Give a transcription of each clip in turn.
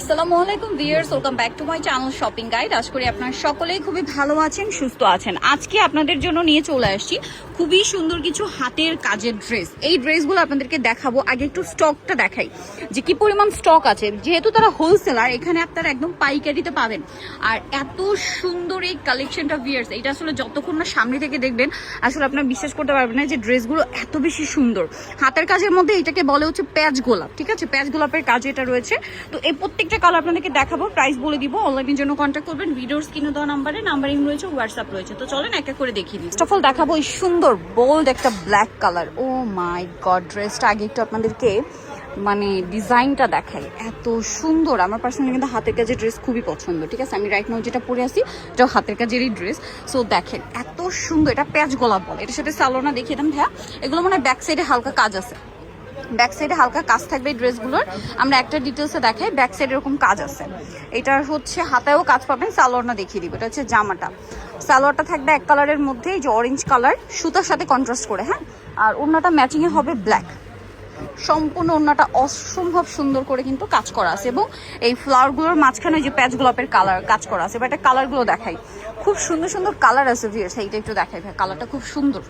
আসসালামু আলাইকুম viewers welcome back to my channel shopping guide আশা করি আপনারা সকলেই খুবই ভালো আছেন, সুস্থ আছেন। আজকে আপনাদের জন্য নিয়ে চলে আসছি খুবই সুন্দর কিছু হাতের কাজের ড্রেস এই ড্রেসগুলো আপনাদেরকে দেখাবো, আগে একটু স্টকটা দেখাই যে কি পরিমাণ স্টক আছে। যেহেতু তারা হোলসেলার এখানে আপনারা একদম পাইকারিতে পাবেন। আর এত সুন্দর এই কালেকশনটা ভিউয়ার্স এটা আসলে যতক্ষণ না সামনে থেকে দেখবেন, আসলে আপনারা বিশ্বাস করতে পারবেন না যে ড্রেসগুলো এত বেশি সুন্দর। হাতের কাজের মধ্যে এটাকে বলে হচ্ছে প্যাচ গোলাপ, ঠিক আছে? প্যাচ গোলাপের কাজ এটা রয়েছে। তো এই প্রত্যেকটা কালার আপনাদেরকে দেখাবো প্রাইস বলে দিব অনলাইনের জন্য কন্ট্যাক্ট করবেন ভিডিওর স্ক্রিনে দেওয়া নাম্বারে নাম্বারিং রয়েছে হোয়াটসঅ্যাপ রয়েছে। তো চলেন এক এক করে দেখিয়ে দিই। ফার্স্ট অফ অল দেখাবো এই সুন্দর বোল্ড একটা black colour oh my god ড্রেসটা আগে একটু আপনাদেরকে মানে ডিজাইনটা দেখাই। এত সুন্দর। আমার পার্সোনালি কিন্তু হাতের কাজের ড্রেস খুবই পছন্দ, ঠিক আছে? আমি রাইট নাও যেটা পরে আসি এটা হাতের কাজেরই ড্রেস সো দেখেন, এত সুন্দর, এটা প্যাচ গোলাপ বলে। এটার সাথে সালোনা দেখিয়ে দেন ভাইয়া। এগুলো মানে ব্যাক সাইডে হালকা কাজ আছে। ব্যাক সাইডে হালকা কাজ থাকবে এই ড্রেসগুলোর। আমরা একটা ডিটেলসে দেখাই, ব্যাক সাইডে এরকম কাজ আছে। এটার হচ্ছে হাতায়ও কাজ পাবেন, সালোয়ারটা দেখিয়ে দিব। এটা হচ্ছে জামাটা। সালোয়ারটা থাকবে এক কালারের মধ্যে, এই যে অরেঞ্জ কালার সুতার সাথে কন্ট্রাস্ট করে হ্যাঁ? আর ওড়নাটা ম্যাচিংয়ে হবে ব্ল্যাক সম্পূর্ণ ওড়নাটা অসম্ভব সুন্দর করে কিন্তু কাজ করা আছে এবং এই ফ্লাওয়ারগুলোর মাঝখানে যে প্যাচ গোলাপের কালার কাজ করা আছে। বা এটা কালারগুলো দেখাই। খুব সুন্দর সুন্দর কালার আছে ভিয়ার্স এইটা একটু দেখাই, ভাই। কালারটা খুব সুন্দর।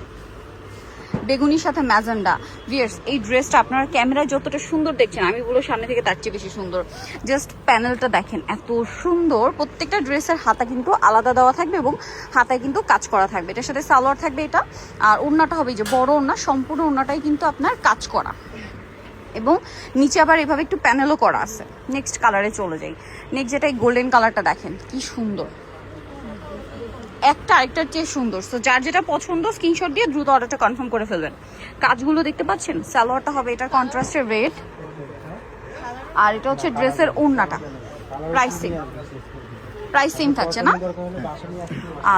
বেগুনির সাথে ম্যাজেন্ডা। ভিয়ার্স এই ড্রেসটা আপনারা ক্যামেরায় যতটা সুন্দর দেখছেন, আমি বলব সামনে থেকে তার চেয়ে বেশি সুন্দর। জাস্ট প্যানেলটা দেখেন, এত সুন্দর। প্রত্যেকটা ড্রেসের হাতা কিন্তু আলাদা দেওয়া থাকবে এবং হাতায় কিন্তু কাজ করা থাকবে। এটার সাথে সালোয়ার থাকবে এটা। আর ওড়নাটা হবে যে বড় ওড়না, সম্পূর্ণ ওড়নাটাই কিন্তু আপনার কাজ করা। এবং নিচে আবার এভাবে একটু প্যানেলও করা আছে। নেক্সট কালারে চলে যাই। নেক্সট যেটা এই গোল্ডেন কালারটা দেখেন, কি সুন্দর। একটা আরেকটার চেয়ে সুন্দর। তো যার যেটা পছন্দ স্ক্রিনশট দিয়ে দ্রুত অর্ডারটা কনফার্ম করে ফেলবেন। কাজগুলো দেখতে পাচ্ছেন? সালোয়ারটা হবে এটা কন্ট্রাস্টের রেড আর এটা হচ্ছে ড্রেসের ওড়নাটা। প্রাইস প্রাইস সেম থাকছে না?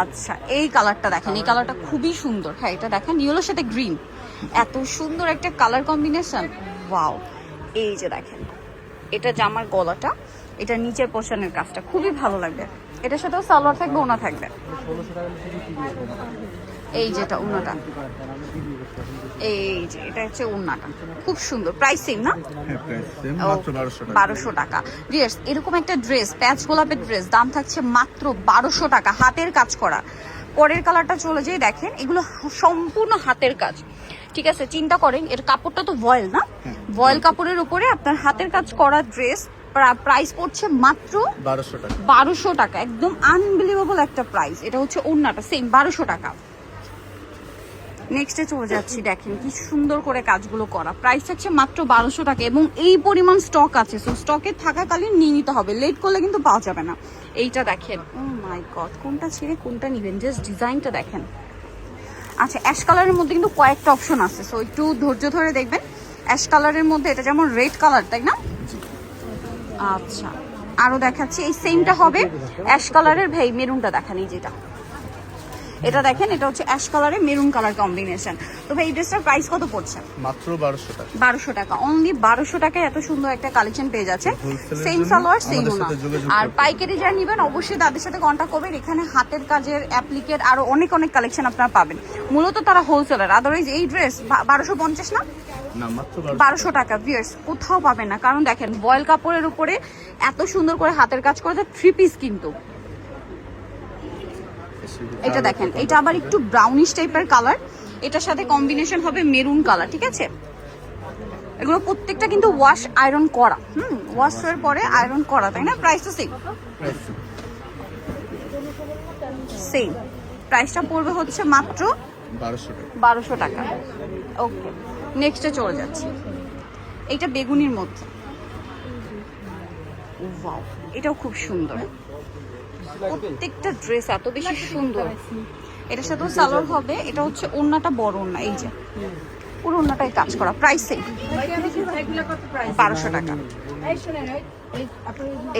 আচ্ছা এই কালারটা দেখেন। এই কালারটা খুবই সুন্দর। হ্যাঁ এটা দেখেন, ইয়েলোর সাথে গ্রিন এত সুন্দর একটা কালার কম্বিনেশন ওয়াও এই যে দেখেন, এটা জামার গলাটা। এটা নিচের পোর্শনের কাজটা। খুবই ভালো লাগবে। এটার সাথেও সালোয়ার থাকবে ওনা থাকবে। এই যেটা ওনাটা। এই যে এটা হচ্ছে ওনাটা। খুব সুন্দর। প্রাইস সেম না? হ্যাঁ বারোশো টাকা। ভিয়ার্স এরকম একটা ড্রেস প্যাচ গোলাপের ড্রেস দাম থাকছে মাত্র বারোশো টাকা হাতের কাজ করা। পরের কালারটা চলে যেয়ে দেখেন এগুলো সম্পূর্ণ হাতের কাজ। ঠিক আছে চিন্তা করেন এর কাপড়টা তো ভয়েল না? ভয়েল কাপড়ের উপরে আপনার হাতের কাজ করা ড্রেস প্রাইস পড়ছে মাত্র বারোশো টাকা। বারোশো টাকা। একদম আনবিলিভেবল একটা প্রাইস এটা হচ্ছে ওড়নাটা সেম বারোশো টাকা। নেক্সটে চলে যাচ্ছি দেখেন কি সুন্দর করে কাজগুলো করা। প্রাইস থাকছে মাত্র বারোশো টাকা এবং এই পরিমাণ স্টক আছে। সো স্টকে থাকাকালীন নিয়ে নিতে হবে। লেট করলে কিন্তু পাওয়া যাবে না। এইটা দেখেন। ও মাই গড কোনটা ছেড়ে কোনটা নেবেন? জাস্ট ডিজাইনটা দেখেন। আচ্ছা অ্যাশ কালারের মধ্যে কিন্তু কয়েকটা অপশন আছে। সো একটু ধৈর্য ধরে দেখবেন। অ্যাশ কালারের মধ্যে এটা যেমন রেড কালার তাই না? আচ্ছা। আরও দেখাচ্ছি এই সেমটা হবে অ্যাশ কালারের ভাই মেরুনটা দেখান যেটা। এটা দেখেন এটা হচ্ছে অ্যাশ কালারের মেরুন কালার কম্বিনেশন তো ভাই এই ড্রেসটার প্রাইস কত পড়ছে? মাত্র বারোশো টাকা। বারোশো টাকা। অনলি বারোশো টাকায় এত সুন্দর একটা কালেকশন পেয়ে যাচ্ছে। সেম সালোয়ার সেম ওনা আর পাইকারি যা নেবেন অবশ্যই তাদের সাথে কন্ট্যাক্ট করবেন। এখানে হাতের কাজের অ্যাপ্লিকেট আরও অনেক অনেক কালেকশন আপনারা পাবেন। মূলত তারা হোলসেলার আদারওয়াইজ এই ড্রেস বারোশো পঞ্চাশ না? না মাত্র বারোশো টাকা। ভিয়ার্স কোথাও পাবে না। কারণ দেখেন বয়েল কাপড়ের উপরে এত সুন্দর করে হাতের কাজ করে থ্রি পিস কিন্তু। এটা দেখেন এটা আবার একটু ব্রাউনিশ টাইপের কালার এটার সাথে কম্বিনেশন হবে মেরুন কালার ঠিক আছে? এগুলো প্রত্যেকটা কিন্তু ওয়াশ আয়রন করা। হুম ওয়াশ এর পরে আয়রন করা তাই না? প্রাইস তো সেম সেম প্রাইসটা পড়বে হচ্ছে মাত্র বারোশো টাকা। ওকে নেক্সটে চলে যাচ্ছি। এইটা বেগুনির মধ্যে। ওয়াও এটাও খুব সুন্দর। প্রত্যেকটা ড্রেস এত বেশি সুন্দর। এটার সাথেও সালোয়ার হবে। এটা হচ্ছে ওড়নাটা বড় ওড়না এই যে। পুরো ওড়নাটাই কাজ করা। প্রাইস বারোশো টাকা।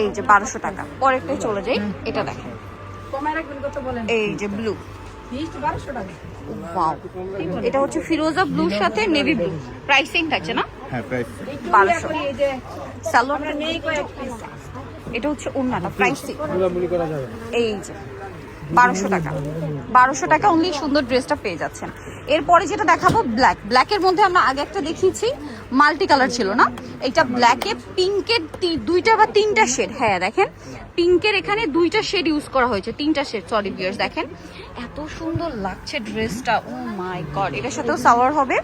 এই যে বারোশো টাকা। পরেরটাই চলে যাই। এটা দেখেন। এই যে ব্লু এটা হচ্ছে ফিরোজা ব্লুর সাথে নেভি ব্লু প্রাইসিং থাকছে না? হ্যাঁ প্রাইস বারোশো। সালোয়ার এটা হচ্ছে ওড়নাটা প্রাইসিং এই যে বারোশো টাকা। বারোশো টাকা অনলি সুন্দর ড্রেসটা পেয়ে যাচ্ছেন। এরপরে যেটা দেখাবো ব্ল্যাক ব্ল্যাকের মধ্যে আমরা আগে একটা দেখিয়েছি মাল্টি কালার ছিল না? এটা ব্ল্যাকে পিঙ্কের দুইটা বা তিনটা শেড হ্যাঁ দেখেন পিঙ্কের এখানে দুইটা শেড ইউজ করা হয়েছে তিনটা শেড সরি বিয়ার্স দেখেন। এত সুন্দর লাগছে ড্রেসটা ও মাই গড এটার সাথেও সালোয়ার হবে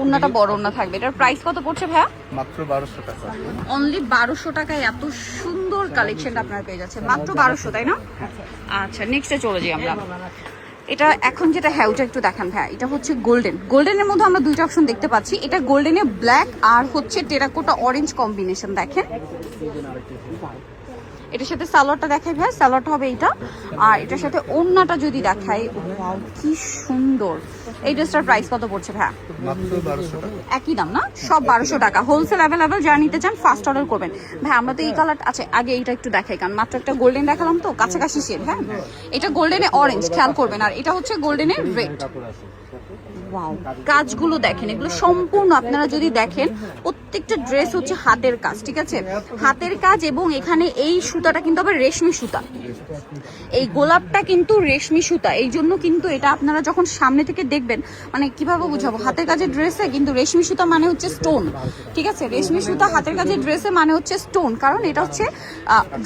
ওন্নাটা বড় ওন্না থাকবে। এটার প্রাইস কত পড়ছে ভাইয়া? মাত্র বারোশো টাকা। অনলি বারোশো টাকায় এত সুন্দর কালেকশন আপনারা পেয়ে যাচ্ছে মাত্র বারোশো তাই না? আচ্ছা নেক্সটে চলে যাই আমরা। এটা এখন যেটা হ্যাঁ ওটা একটু দেখান হ্যাঁ এটা হচ্ছে গোল্ডেন। গোল্ডেনের মধ্যে আমরা দুইটা অপশন দেখতে পাচ্ছি। এটা গোল্ডেনে ব্ল্যাক আর হচ্ছে টেরাকোটা অরেঞ্জ কম্বিনেশন দেখেন। এটার সাথে সালোয়ারটা দেখাই ভাই সালোয়ারটা হবে এইটা। আর এটার সাথে ওড়নাটা যদি দেখাই ওয়াও কি সুন্দর। এই ড্রেসটার প্রাইস কত পড়ছে ভাই একই দাম না? সব বারোশো টাকা। হোলসেল অ্যাভেলেবেল যারা নিতে চান ফার্স্ট অর্ডার করবেন। ভাই আমরা তো এই কালার আছে আগে এইটা একটু দেখাই কারণ মাত্র একটা গোল্ডেন দেখালাম তো কাছাকাছি শেড হ্যাঁ? এটা গোল্ডেনে অরেঞ্জ খেয়াল করবেন। আর এটা হচ্ছে গোল্ডেনে রেড ওয়াও কাজগুলো দেখেন, এগুলো সম্পূর্ণ আপনারা যদি দেখেন, প্রত্যেকটা ড্রেস হচ্ছে হাতের কাজ, ঠিক আছে? হাতের কাজ এবং এখানে এই সুতাটা কিন্তু আবার রেশমি সুতা। এই গোলাপটা কিন্তু রেশমি সুতা, এই জন্য কিন্তু এটা আপনারা যখন সামনে থেকে দেখবেন মানে কীভাবে বুঝাবো? হাতের কাজের ড্রেসে কিন্তু রেশমি সুতা মানে হচ্ছে স্টোন ঠিক আছে? রেশমি সুতা হাতের কাজের ড্রেসে মানে হচ্ছে স্টোন কারণ এটা হচ্ছে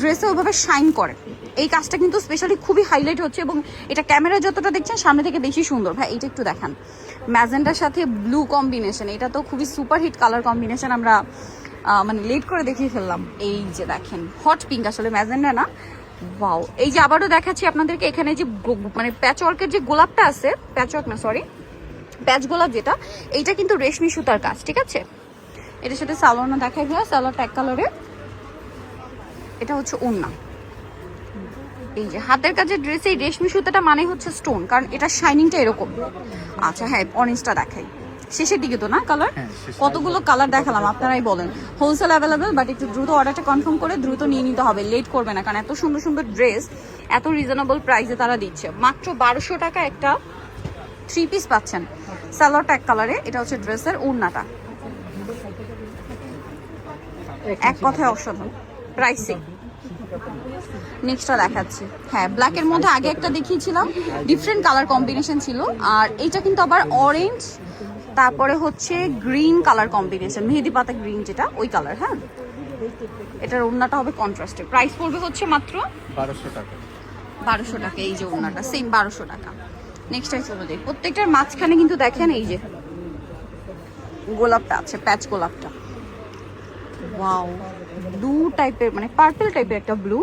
ড্রেসে ওইভাবে শাইন করে। এই কাজটা কিন্তু স্পেশালি খুবই হাইলাইট হচ্ছে এবং এটা ক্যামেরা যতটা দেখছেন, সামনে থেকে বেশি সুন্দর। ভাই এটা একটু দেখান। ম্যাজেন্টার সাথে ব্লু কম্বিনেশন এটা তো খুবই সুপার হিট কালার কম্বিনেশন আমরা মানে লেট করে দেখিয়ে ফেললাম। এই যে দেখেন হট পিঙ্ক আসলে ম্যাজেন্ডা না? ওয়াও এই যে আবারও দেখাচ্ছি আপনাদেরকে এখানে যে মানে প্যাচ ওয়ার্কের যে গোলাপটা আছে প্যাচ ওয়ার্ক না সরি প্যাচ গোলাপ যেটা, এইটা কিন্তু রেশমি সুতার কাজ, ঠিক আছে? এটার সাথে সালোয়ারটা দেখাই ভাইয়া সালোয়ারটা এক কালারের এটা হচ্ছে ওন্না এই যে হাতের কাজের ড্রেসে এই রেশমি সুতাটা মানে হচ্ছে স্টোন কারণ এটা শাইনিংটা এরকম। আচ্ছা হ্যাঁ অরেঞ্জটা দেখাই। শেষের দিকে তো না কালার হ্যাঁ, কতগুলো কালার দেখালাম আপনারাই বলেন। হোলসেল অ্যাভেলেবেল বাট একটু দ্রুত অর্ডারটা কনফার্ম করে দ্রুত নিয়ে নিতে হবে। লেট করবে না কারণ এত সুন্দর সুন্দর ড্রেস এত রিজনেবল প্রাইসে তারা দিচ্ছে। মাত্র বারোশো টাকা একটা থ্রি পিস পাচ্ছেন। সালোয়ারটা এক কালারে এটা হচ্ছে ড্রেসের ওড়নাটা। এক কথায় অসাধারণ। প্রাইসিং নেক্সটটা দেখাচ্ছি। হ্যাঁ ব্ল্যাকের মধ্যে আগে একটা দেখিয়েছিলাম। ডিফারেন্ট কালার কম্বিনেশন ছিল। আর এটা কিন্তু আবার অরেঞ্জ তারপরে হচ্ছে গ্রিন কালার কম্বিনেশন মেহেদি পাতা গ্রিন যেটা ওই কালার হ্যাঁ? এটার ওড়নাটা হবে কন্ট্রাস্টে প্রাইস পড়বে হচ্ছে মাত্র বারোশো টাকা। বারোশো টাকা এই যে ওড়নাটা সেম বারোশো টাকা। নেক্সট টাইম চলে যাই। প্রত্যেকটার মাঝখানে কিন্তু দেখেন এই যে গোলাপটা আছে প্যাচ গোলাপটা। ওয়াও ব্লু টাইপের মানে পার্পল টাইপের একটা ব্লু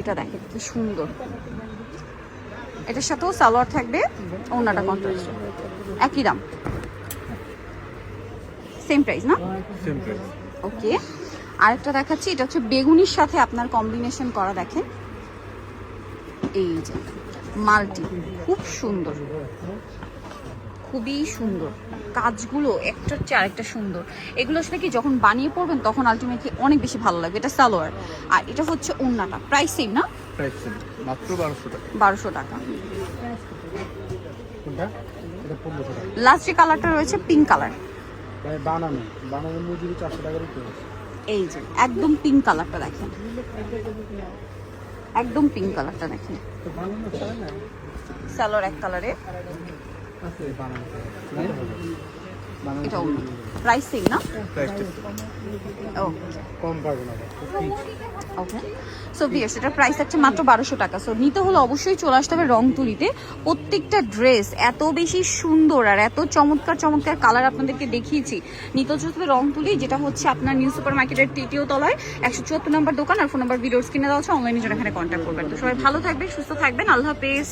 এটা দেখেন কি সুন্দর। এটার সাথেও সালোয়ার থাকবে ওড়নাটা কন্ট্রাস্ট একই দাম। সেম প্রাইস না? সেম প্রাইস ওকে আরেকটা দেখাচ্ছি এটা হচ্ছে বেগুনির সাথে আপনার কম্বিনেশন করা দেখেন। এই যে মাল্টি খুব সুন্দর। খুবই সুন্দর। কাজগুলো একটার চেয়ে আরেকটা সুন্দর। এগুলো আসলে কি যখন বানিয়ে পড়বেন তখন আলটিমেটলি অনেক বেশি ভালো লাগবে। এটা সালোয়ার। আর এটা হচ্ছে ওন্নাটা। প্রাইস সেম না? প্রাইস সেম মাত্র বারোশো টাকা। বারোশো টাকা। কোনটা? এটা পনেরোশো টাকা। লাস্ট যে কালারটা রয়েছে পিঙ্ক কালার ভাই বানানো। বানানোর মজুরি চারশো টাকার উপরে এই যে একদম পিঙ্ক কালারটা দেখেন। একদম পিঙ্ক কালারটা দেখেন। সালোয়ার এক কালারে এটা প্রাইস না? ও। কম পাবো না। ওকে সো বিয়ার্স এটার প্রাইস হচ্ছে মাত্র বারোশো টাকা। সো নিতে হলে অবশ্যই চলে আসতে হবে রং তুলিতে প্রত্যেকটা ড্রেস এত বেশি সুন্দর আর এত চমৎকার চমৎকার কালার আপনাদেরকে দেখিয়েছি। নিতে হচ্ছে রং তুলি যেটা হচ্ছে আপনার নিউ সুপার মার্কেটের তৃতীয় তলায়। একশো চুয়াত্তর নম্বর দোকান আর ফোন নাম্বার ভিডিওস কিনে দেওয়া হচ্ছে অনলাইনে জন্য এখানে কন্ট্যাক্ট করবেন। তো সবাই ভালো থাকবেন সুস্থ থাকবেন। আল্লাহ হাফেজ।